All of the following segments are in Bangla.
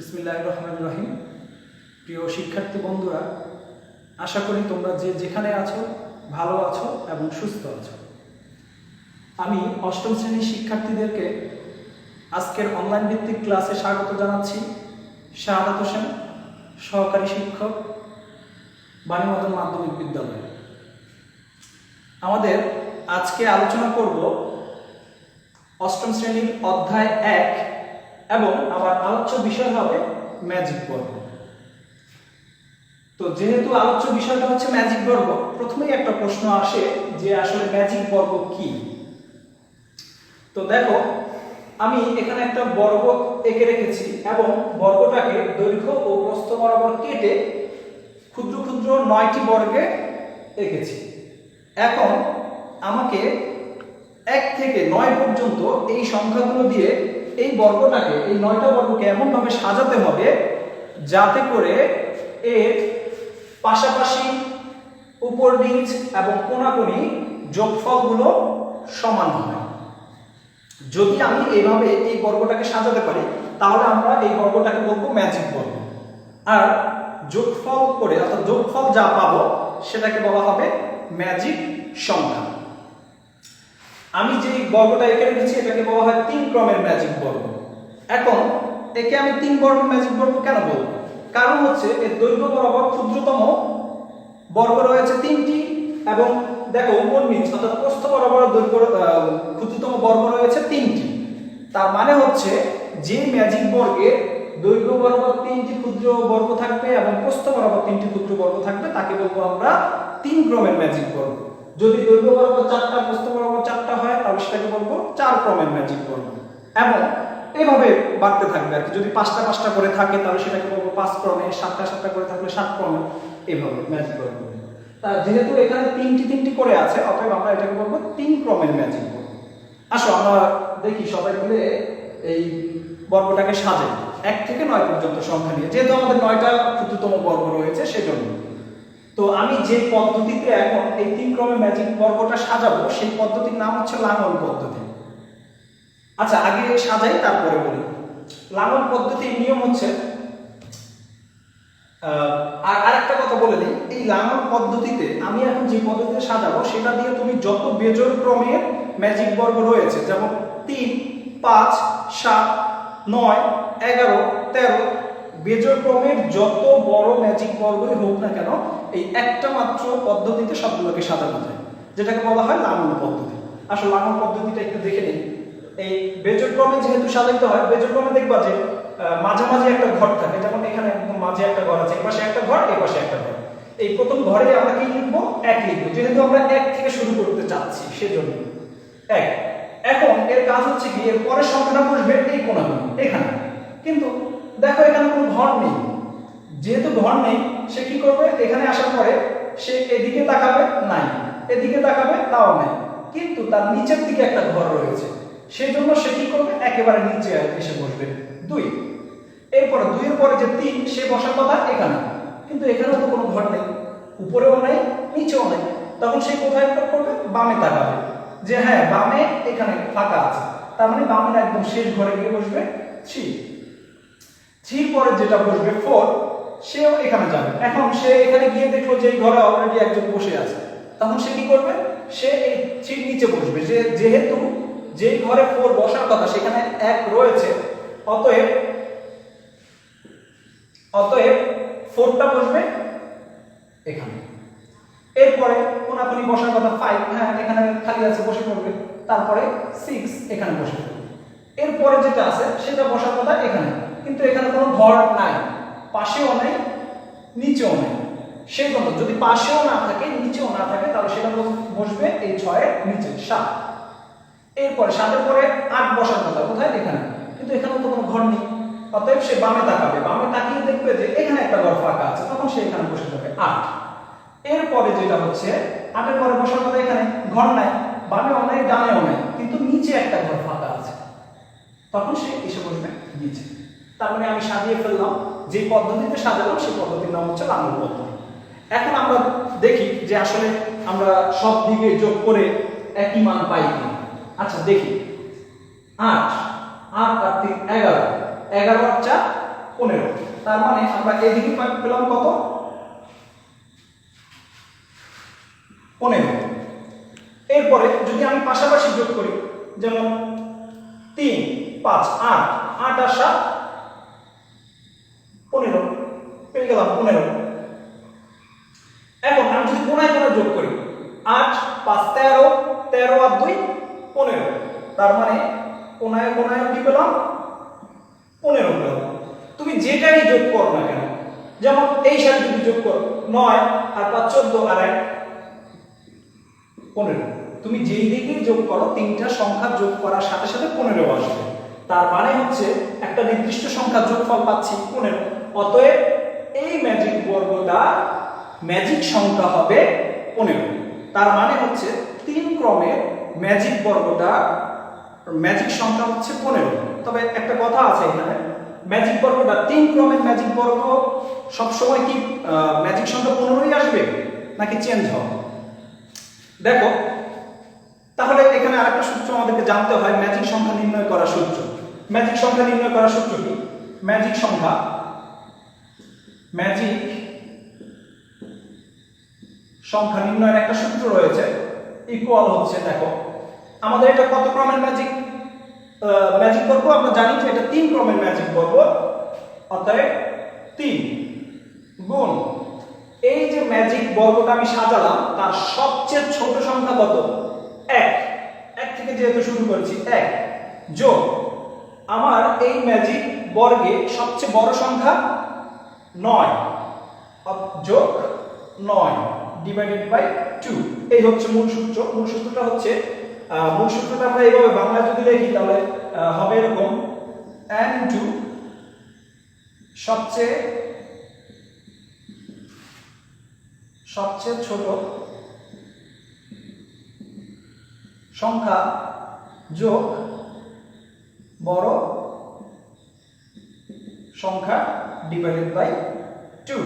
বিসমিল্লাহ রহমান রহিম। প্রিয় শিক্ষার্থী বন্ধুরা, আশা করি তোমরা যে যেখানে আছো, ভালো আছো এবং সুস্থ আছো। আমি অষ্টম শ্রেণির শিক্ষার্থীদেরকে আজকের অনলাইন ভিত্তিক ক্লাসে স্বাগত জানাচ্ছি। শাহাদাত হোসেন, সহকারী শিক্ষক বাণীমদন মাধ্যমিক বিদ্যালয়। আমাদের আজকে আলোচনা করব অষ্টম শ্রেণির অধ্যায় এক এবং আমার আলোচ্য বিষয় হবে ম্যাজিক বর্গ। তো যেহেতু আলোচ্য বিষয়টা হচ্ছে ম্যাজিক বর্গ, প্রথমেই একটা প্রশ্ন আসে যে আসলে ম্যাজিক বর্গ কি? তো দেখো, আমি এখানে একটা বর্গ এঁকে রেখেছি এবং বর্গটাকে দৈর্ঘ্য ও প্রস্থ বরাবর কেটে ক্ষুদ্র ক্ষুদ্র নয়টি বর্গে এঁকেছি। এখন আমাকে এক থেকে নয় পর্যন্ত এই সংখ্যাগুলো দিয়ে এই বর্গটাকে, এই নয়টা বর্গকে এমনভাবে সাজাতে হবে যাতে করে এর পাশাপাশি উপর নিচ এবং কোনাকুনি যোগফলগুলো সমান হয় যদি আমি এইভাবে এই বর্গটাকে সাজাতে পারি, তাহলে আমরা এই বর্গটাকে বলব ম্যাজিক বর্গ। আর যোগফল করে, অর্থাৎ যোগফল যা পাবো, সেটাকে বলা হবে ম্যাজিক সংখ্যা। আমি যে বর্গটা এখানে রেখেছি, এটাকে বলা ক্রমের ম্যাজিক বর্গ। এখন, একে আমি তিন বর্গের ম্যাজিক বর্গ কেন বলব? কারণ হচ্ছে, এর দৈর্ঘ্য বরাবর ক্ষুদ্রতম বর্গ রয়েছে তিনটি এবং দেখো উপর নিচ, অর্থাৎ প্রস্থ বরাবর দৈর্ঘ্য ক্ষুদ্রতম বর্গ রয়েছে তিনটি। তার মানে হচ্ছে, যে ম্যাজিক বর্গের দৈর্ঘ্য বরাবর তিনটি ক্ষুদ্র বর্গ থাকবে এবং প্রস্থ বরাবর তিনটি ক্ষুদ্র বর্গ থাকবে, তাকে বলব আমরা তিন ক্রমের ম্যাজিক বর্গ। যদি দৈর্ঘ্য বরাবর চারটা প্রস্থ বরাবর চারটা হয়, তাহলে সেটাকে বলব চার ক্রমের ম্যাজিক বর্গ। এবং এভাবে বাড়তে থাকবে আর কি। যদি পাঁচটা পাঁচটা করে থাকে, তাহলে সেটাকে বলব পাঁচ ক্রমে, সাতটা সাতটা করে থাকলে সাত ক্রমে। এভাবে ম্যাজিক বর্গ। তা যেহেতু এখানে তিনটি তিনটি করে আছে, অতএব আমরা এটাকে বলব তিন ক্রমের ম্যাজিক বর্গ। আসো, আমরা দেখি, সবাই মিলে এই বর্গটাকে সাজাই। এক থেকে নয় পর্যন্ত সংখ্যা নিয়ে। যেহেতু আমাদের নয়টা ক্ষুদ্রতম বর্গ রয়েছে, সেজন্য। তো আমি যে পদ্ধতিতে এখন এই তিন ক্রমে ম্যাজিক বর্গটা সাজাবো, সেই পদ্ধতির নাম হচ্ছে লাঙল পদ্ধতি। আচ্ছা আগে সাজাই, তারপরে বলি। লাঙল পদ্ধতির নিয়ম হচ্ছে আর আরেকটা কথা বলে দিই। এই লাঙল পদ্ধতিতে আমি এখন যে পদ্ধতিতে সাজাবো, সেটা দিয়ে তুমি যত বেজোর ক্রমের ম্যাজিক বর্গ রয়েছে, যেমন তিন, পাঁচ, সাত, নয়, এগারো, তেরো বেজোর ক্রমের যত বড় ম্যাজিক বর্গই হোক না কেন, এই একটা মাত্র পদ্ধতিতে সবগুলোকে সাজানো যায়। যেটাকে বলা হয় লাঙল পদ্ধতি। আসলে লাঙল পদ্ধতিটা একটু দেখে নিই। এই বেজোর ক্রমে যেহেতু সাজাইতে হয় বেজোর ক্রমে দেখবা যে মাঝামাঝি একটা ঘর থাকে। যেমন এখানে মাঝে একটা ঘর আছে এই পাশে একটা ঘর এই পাশে একটা ঘর। এই প্রথম ঘরে আমরা কি লিখব? এক লিখব। যেহেতু আমরা এক থেকে শুরু করতে চাচ্ছি, সেজন্য। এক। এখন এর কাজ হচ্ছে কি? এর পরের সংখ্যাটা বসবে এই কোণাগুলো, এখানে। কিন্তু দেখো, এখানে কোনো ঘর নেই। যেহেতু ঘর নেই, সে কি করবে? এখানে আসার পরে সে এদিকে তাকাবে, নাই। এদিকে তাকাবে, তাও নাই। কিন্তু তার নিচের দিকে একটা ঘর রয়েছে। সেই জন্য সে কি করবে? একেবারে নিচে এসে বসবে। দুই। এরপরে, দুইয়ের পরে যে তিন, সে বসার কথা এখানে। কিন্তু এখানে তো কোনো ঘর নেই। উপরেও নেই, নিচেও নেই। তখন সে কোথায় করবে? বামে তাকাবে। যে হ্যাঁ বামে এখানে ফাঁকা আছে। তার মানে বামের একদম শেষ ঘরে গিয়ে বসবে। থ্রি। থ্রির পরে যেটা বসবে, ফোর, সেও এখানে যাবে। এখন সে এখানে গিয়ে দেখল যে এই ঘরে অলরেডি একজন বসে আছে। তখন সে কি করবে? সে এই থ্রির নিচে বসবে। যে যেহেতু যেই ঘরে ফোর বসার কথা সেখানে এক রয়েছে, অতএব অতএব ফোরটা বসবে এখানে। এরপরে কোনাকুনি বসার কথা ফাইভ হ্যাঁ এখানে খালি আছে, বসে পড়বে। তারপরে সিক্স এখানে বসে পড়বে। এরপরে যেটা আছে, সেটা বসার কথা এখানে। কিন্তু এখানে কোনো ঘর নাই। পাশেও নেই, নিচেও নেই। সেই জন্য যদি পাশেও না থাকে, নিচেও না থাকে, তাহলে সেটা বসবে এই ছয়ের নিচে সাত। এরপরে সাতের পরে আট বসার কথা, কোথায়? এখানে। কিন্তু এখানে তো কোনো ঘর নেই। অতএব সে বামে তাকাবে। বামে তাকিয়ে দেখবে যে এখানে একটা ঘর ফাঁকা আছে, তখন সে এখানে বসে যাবে আট। এরপরে যেটা হচ্ছে, আটের পরে বসার কথা এখানে ঘর নাই, বামে অনেক ডানে অনেক কিন্তু নিচে একটা ঘর ফাঁকা আছে। তখন সে এসে বসবে নিচে। তার মানে আমি সাজিয়ে ফেললাম, যে পদ্ধতিতে সাজালাম, সেই পদ্ধতির নাম হচ্ছে লাঙল পদ্ধতি। এখন আমরা দেখি যে আসলে আমরা সব দিকে যোগ করে একই মান পাই আচ্ছা দেখি। আট। আট আর তিন, এগারো। এগারো আর চার, পনেরো। তার মানে আমরা এদিকে পেলাম কত? পনেরো। এরপরে যদি আমি পাশাপাশি যোগ করি, যেমন তিন, পাঁচ, আট। আট আর সাত পনেরো। পেয়ে গেলাম পনেরো। এখন আমি যদি কোনায় কোনায় যোগ করি, আট পাঁচ তেরো তেরো আর দুই, পনেরো। তার মানে কোনায় কোনায় কি পেলাম? পনেরো পেলাম। তুমি যেটাই যোগ করো না কেন, যেমন এই সাথে যদি যোগ করো, নয় আর পাঁচ চোদ্দ আর এক, পনেরো। তুমি যেই দিকে যোগ করো, তিনটা সংখ্যা যোগ করার সাথে সাথে পনেরো আসবে। তার মানে হচ্ছে একটা নির্দিষ্ট সংখ্যা যোগফল পাচ্ছি, পনেরো। অতএব এই ম্যাজিক বর্গটা ম্যাজিক সংখ্যা হবে পনেরো। তার মানে হচ্ছে তিন ক্রমের ম্যাজিক বর্গটা ম্যাজিক সংখ্যা হচ্ছে পনেরো। তবে একটা কথা আছে এখানে ম্যাজিক বর্গটা তিন ক্রমের ম্যাজিক বর্গ, সবসময় কি ম্যাজিক সংখ্যা পনেরোই আসবে নাকি চেঞ্জ হবে? দেখো, তাহলে এখানে আরেকটা সূত্র আমাদেরকে জানতে হয় ম্যাজিক সংখ্যা নির্ণয় করার সূত্র। ম্যাজিক সংখ্যা নির্ণয় করার সূত্র কি? ম্যাজিক সংখ্যা ম্যাজিক সংখ্যা নির্ণয়ের একটা সূত্র রয়েছে। ইকুয়াল হচ্ছে, দেখো, আমাদের এটা কত ক্রমের ম্যাজিক ম্যাজিক বর্গ, আমরা জানি যে এটা তিন ক্রমের ম্যাজিক বর্গ অতএব তিন গুণ। এই যে ম্যাজিক বর্গটা আমি সাজালাম, তার সবচেয়ে ছোট সংখ্যা কত? এক। এক থেকে যেহেতু শুরু করেছি, এক। যোগ। আমার এই ম্যাজিক বর্গে সবচেয়ে বড় সংখ্যা নয়। যোগ নয় ডিভাইডেড বাই টু এই হচ্ছে মূল সূত্র। মূল সূত্রটা হচ্ছে মূল সূত্রটা আমরা এইভাবে বাংলা যদি লিখি, তাহলে হবে এরকম এন টু সবচেয়ে সবচেয়ে ছোট সংখ্যা যোগ বড় সংখ্যা ডিভাইডেড বাই টু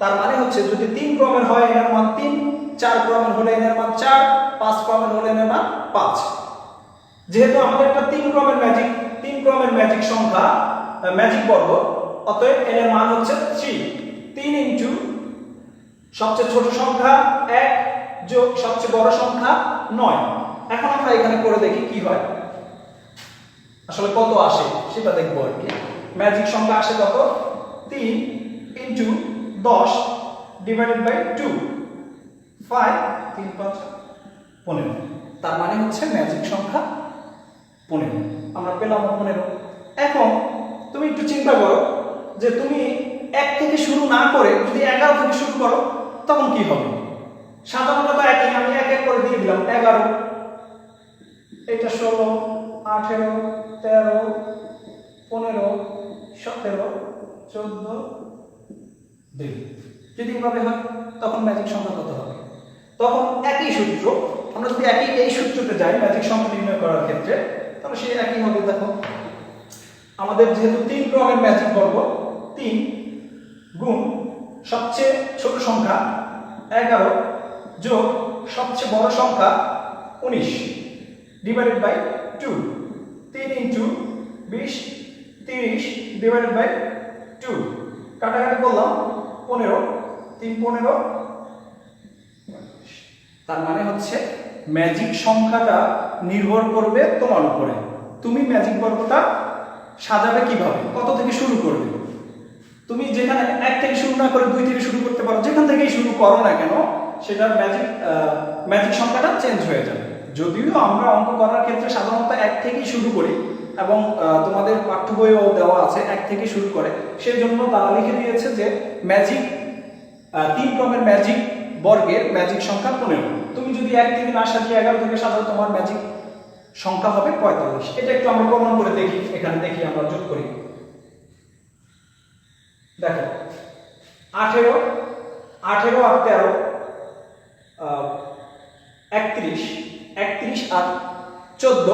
তার মানে হচ্ছে যদি তিন ক্রমের হয় এর মান তিন, চার ক্রমের হলে এর মান চার, পাঁচ ক্রমের হলে এর মান পাঁচ। যেহেতু আমাদের একটা তিন ক্রমের ম্যাজিক তিন ক্রমের ম্যাজিক সংখ্যা ম্যাজিক বর্গ অতএব এর মান হচ্ছে থ্রি তিন ইন্টু সবচেয়ে ছোট সংখ্যা এক যোগ সবচেয়ে বড় সংখ্যা নয়। এখন আমরা এখানে করে দেখি কি হয়। আসলে কত আসে সেটা দেখব আর কি। ম্যাজিক সংখ্যা আসে কত? তিন ইন্টু দশ ডিভাইডেড বাই টু। ফাইভ তিন পাঁচ পনেরো। তার মানে হচ্ছে ম্যাজিক সংখ্যা পনেরো। আমরা পেলাম পনেরো। এখন তুমি একটু চিন্তা করো যে তুমি এক থেকে শুরু না করে যদি এগারো থেকে শুরু করো তখন কি হবে? সাধারণত একই আমি এক এক করে দিয়ে দিলাম এগারো। এটা ষোলো আঠেরো তেরো পনেরো সতেরো, চোদ্দ, দুই। যদি এভাবে হয়, তখন ম্যাজিক সংখ্যা কত হবে? তখন একই সূত্র, আমরা যদি একই এই সূত্রতে যাই ম্যাজিক সংখ্যা নির্ণয় করার ক্ষেত্রে, তাহলে সে একই হবে, দেখো। আমাদের যেহেতু তিন ক্রমের ম্যাজিক বর্গ, তিন গুণ সবচেয়ে ছোট সংখ্যা এগারো যোগ সবচেয়ে বড় সংখ্যা উনিশ ডিভাইডেড বাই টু তিন ইন্টু বিশ তিরিশ ডিভাইডেড বাই টু কাটাকাটি করলাম, পনেরো, তিন পনেরো। তার মানে হচ্ছে ম্যাজিক সংখ্যাটা নির্ভর করবে তোমার উপরে। তুমি ম্যাজিক বর্গটা সাজাবে কীভাবে? কত থেকে শুরু করবে? তুমি যেখানে এক থেকে শুরু না করে দুই থেকে শুরু করতে পারো, যেখান থেকেই শুরু করো না কেন, সেটার ম্যাজিক ম্যাজিক সংখ্যাটা চেঞ্জ হয়ে যাবে। যদিও আমরা অঙ্ক করার ক্ষেত্রে সাধারণত এক থেকেই শুরু করি এবং তোমাদের পাঠ্য বইও দেওয়া আছে এক থেকে শুরু করে। সেই জন্য তারা লিখে দিয়েছে যে ম্যাজিক তিন ক্রমের ম্যাজিক বর্গের ম্যাজিক সংখ্যা পনেরো। তুমি যদি এক থেকে না সাজিয়ে এগারো থেকে সাজাও, তোমার ম্যাজিক সংখ্যা হবে পঁয়তাল্লিশ। এটা একটু আমরা প্রমাণ করে দেখি। এখানে দেখি আমরা যোগ করি। দেখো, আঠেরো আঠেরো আর তেরো একত্রিশ একত্রিশ আর চোদ্দ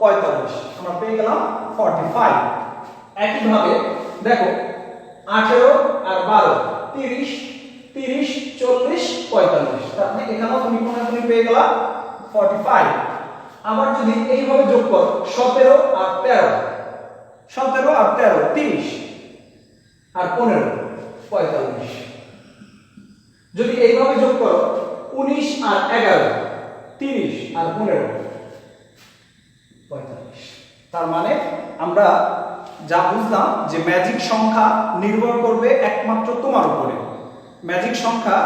পঁয়তাল্লিশ। আমরা পেয়ে গেলাম ফর্টি ফাইভ একইভাবে, দেখো, আঠেরো আর বারো, তিরিশ তিরিশ, চল্লিশ, পঁয়তাল্লিশ। তার মানে এখানেও তুমি কোনো তুমি পেয়ে গেলাম ফর্টি ফাইভ আবার যদি এইভাবে যোগ করো, সতেরো আর তেরো। সতেরো আর তেরো, তিরিশ। আর পনেরো, পঁয়তাল্লিশ। যদি এইভাবে যোগ করো, উনিশ আর এগারো, তিরিশ আর পনেরো। তার মানে আমরা যা বুঝলাম যে ম্যাজিক সংখ্যা নির্ভর করবে একমাত্র তোমার উপরে। ম্যাজিক সংখ্যা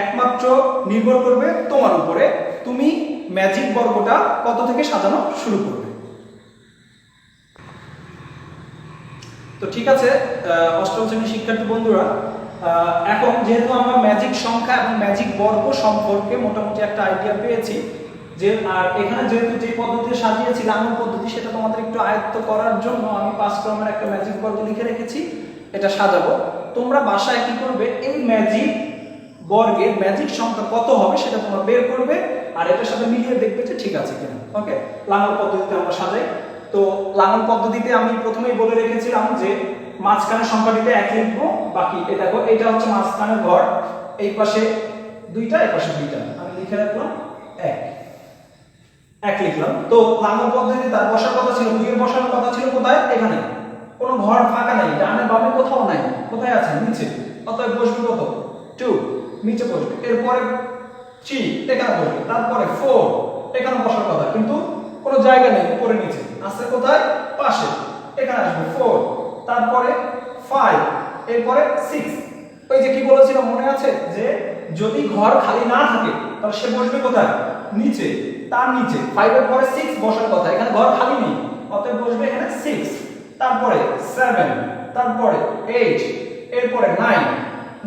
একমাত্র নির্ভর করবে তোমার উপরে। তুমি ম্যাজিক বর্গটা কত থেকে সাজানো শুরু করবে? তো ঠিক আছে অষ্টম শ্রেণির শিক্ষার্থী বন্ধুরা এখন যেহেতু আমরা ম্যাজিক সংখ্যা এবং ম্যাজিক বর্গ সম্পর্কে মোটামুটি একটা আইডিয়া পেয়েছি যে, আর এখানে যেহেতু যে পদ্ধতিতে সাজিয়েছি লাঙ্গল পদ্ধতি, সেটা তোমাদের একটু আয়ত্ত করার জন্য আমি পাঁচ ক্রমের একটা ম্যাজিক বর্গ লিখে রেখেছি, এটা সাজাবো। তোমরা বাসায় কি করবে? এই ম্যাজিক বর্গের ম্যাজিক সংখ্যা কত হবে সেটা তোমরা বের করবে, আর এটার সাথে মিলিয়ে দেখবে যে ঠিক আছে কিনা। ওকে লাঙ্গল পদ্ধতিতে আমরা সাজাই। তো লাঙ্গল পদ্ধতিতে আমি প্রথমেই বলে রেখেছিলাম যে, মাঝখানের সংখ্যাটিতে এক লিখব, বাকি, এই দেখো এটা হচ্ছে মাঝখানের ঘর, এই পাশে দুইটা এই পাশে দুইটা। আমি লিখে রাখলাম এক। এক লিখলাম। তো লাঙ্গল পদ্ধতিতে তার বসার কথা ছিল দুইয়ের বসার কথা ছিল, কোথায়? এখানে। কোনো ঘর ফাঁকা নেই, ডানে বামে কোথাও নাই। কোথায় আছে? নিচে। অতএব বসবে কত? টু নিচে বসবে। এরপরে থ্রি এখানে বসবে। তারপরে ফোর এখানে বসার কথা। কিন্তু কোনো জায়গা নেই, উপরে নিচে। আসছে কোথায়? পাশে। এখানে আসবে ফোর তারপরে ফাইভ এরপরে সিক্স ওই যে কি বলেছিলাম মনে আছে? যে যদি ঘর খালি না থাকে, তাহলে সে বসবে কোথায়? নিচে। তার নিচে ফাইভের পরে সিক্স বসার কথা, এখানে ঘর খালি নেই, অতএব বসবে এখানে সিক্স তারপরে সেভেন তারপরে এইট এরপরে নাইন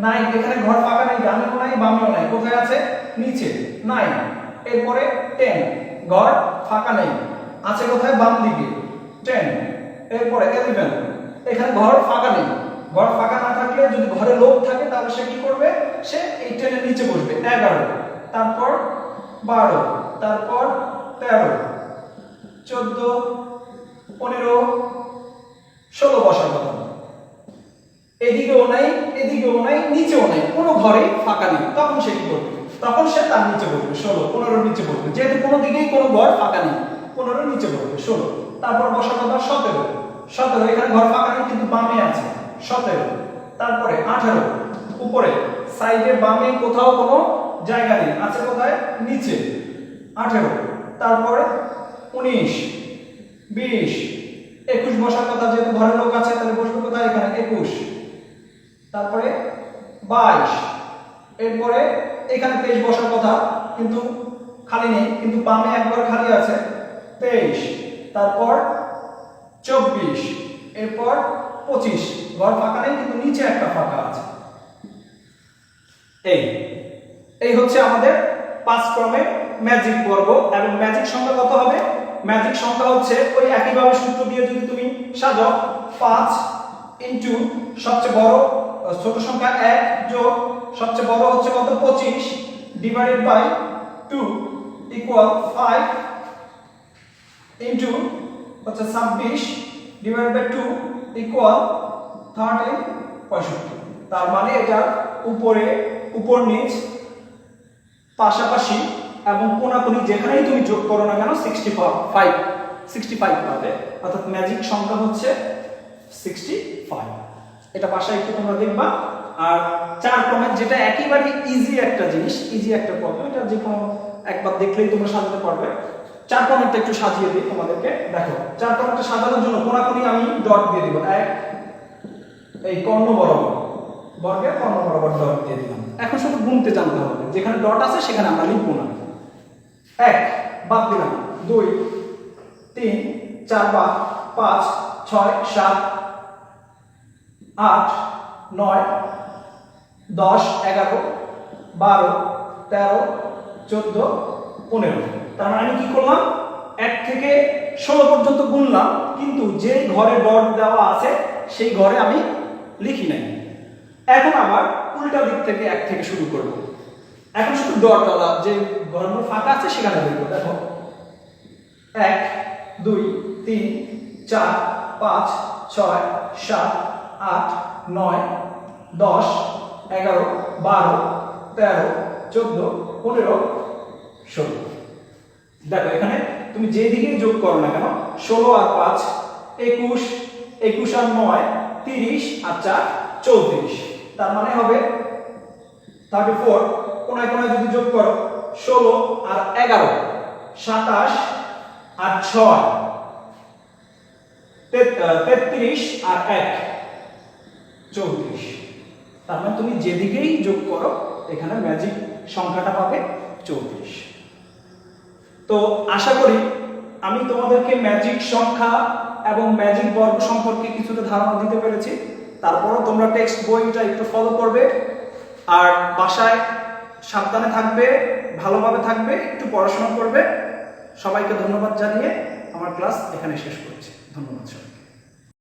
নাইন এখানে ঘর ফাঁকা নেই, ডানেও নাই, বামেও নাই, কোথায় আছে? নিচে নাইন এরপরে টেন ঘর ফাঁকা নেই, আছে কোথায়? বাম দিকে টেন এরপরে ইলেভেন এখানে ঘর ফাঁকা নেই, ঘর ফাঁকা না থাকলে যদি ঘরে লোক থাকে, তাহলে সে কি করবে? সে এই টেনের নিচে বসবে, এগারো, তারপর বারো তারপর তেরো, চোদ্দ, পনেরো, ষোলো বসার কথা এদিকেও নাই এদিকেও নাই, নিচেও নাই, কোনো ঘরে ফাঁকা নেই। তখন সে কি করবে? তখন সে তার নিচে বসবে, ষোলো, পনেরোর নিচে বসবে। যেহেতু কোনো দিকেই কোনো ঘর ফাঁকা নেই, পনেরোর নিচে বসবে, ষোলো। তারপর বসার কথা সতেরো। সতেরো, এখানে ঘর ফাঁকা নেই, কিন্তু বামে আছে, সতেরো। তারপরে আঠারো। উপরে, সাইডে বামে কোথাও কোনো জায়গা নেই, আছে কোথায়? নিচে। আঠেরো, তারপরে উনিশ, বিশ, একুশ বসার কথা যেহেতু ঘরের লোক আছে, তাহলে বসবে কোথায়? এখানে একুশ। তারপরে বাইশ, এরপরে এখানে তেইশ বসার কথা, কিন্তু খালি নেই, কিন্তু বামে একবার খালি আছে, তেইশ, তারপর চব্বিশ, এরপর পঁচিশ। ঘর ফাঁকা নেই, কিন্তু নিচে একটা ফাঁকা আছে। এই এই হচ্ছে আমাদের পাঁচ ক্রমের ম্যাজিক বর্গ এবং ম্যাজিক সংখ্যা কত হবে? ম্যাজিক সংখ্যা হচ্ছে ওই একইভাবে সূত্র দিয়ে যদি তুমি সাজাও, পাঁচ ইন্টু সবচেয়ে বড় ছোট সংখ্যা এক যোগ সবচেয়ে বড় হচ্ছে কত? পঁচিশ divided by two equal five into হচ্ছে ছাব্বিশ divide by two equal thirteen পঁয়ষট্টি। তার মানে এটা উপরে, উপর নিচ, পাশাপাশি এবং কোনাকুনি যেখানেই তুমি যোগ করো না কেন সিক্সটি ফাইভ সিক্সটি ফাইভ পাবে। অর্থাৎ ম্যাজিক সংখ্যা হচ্ছে সিক্সটি ফাইভ এটা বাসায় একটু তোমরা দেখবা। আর চার ক্রমের যেটা একেবারে ইজি একটা জিনিস ইজি একটা প্রবলেম এটা যে কোনো একবার দেখলেই তোমরা সাজাতে পারবে। চার ক্রমেরটা একটু সাজিয়ে দিই তোমাদেরকে। দেখো, চার ক্রমেরটা সাজানোর জন্য কোনাকুনি আমি ডট দিয়ে দিব। এক, এই কর্ণ বরাবর। বর্গের কর্ণ বরাবর ডট দিয়ে দিলাম। এখন শুধু গুনতে জানতে হবে। যেখানে ডট আছে, সেখানে আমরা লিখব না। এক, বাদ দিলাম। দুই, তিন, চার বাদ পাঁচ, ছয়, সাত, আট, নয়, দশ, এগারো, বারো, তেরো, চোদ্দ, পনেরো। তার মানে আমি কি করলাম? এক থেকে ষোলো পর্যন্ত গুনলাম, কিন্তু যে ঘরে ডট দেওয়া আছে, সেই ঘরে আমি লিখি নাই। এখন আবার উল্টা দিক থেকে এক থেকে শুরু করব। এখন শুধু ডটওয়ালা যে ঘরগুলো ফাঁকা আছে সেখানে দেখব দেখো, এক, দুই, তিন, চার, পাঁচ, ছয়, সাত, আট, নয়, দশ, এগারো, বারো, তেরো, চোদ্দ, পনেরো, ষোলো। দেখো, এখানে তুমি যেদিকে যোগ করো না কেন, ষোলো আর পাঁচ, একুশ একুশ আর নয়, তিরিশ আর চার, চৌত্রিশ। তার মানে হবে থার্টি ফোর কোনায় কোনায় যদি যোগ করো, ষোলো আর এগারো, সাতাশ আর ছয় তেত্রিশ আর এক, চৌত্রিশ। তার মানে তুমি যেদিকেই যোগ করো, এখানে ম্যাজিক সংখ্যাটা পাবে চৌত্রিশ। তো আশা করি আমি তোমাদেরকে ম্যাজিক সংখ্যা এবং ম্যাজিক বর্গ সম্পর্কে কিছুটা ধারণা দিতে পেরেছি। তারপরও তোমরা টেক্সট বইটা একটু ফলো করবে। আর বাসায় সাবধানে থাকবে, ভালোভাবে থাকবে, একটু পড়াশোনা করবে। সবাইকে ধন্যবাদ জানিয়ে আমার ক্লাস এখানে শেষ করছি। ধন্যবাদ সবাই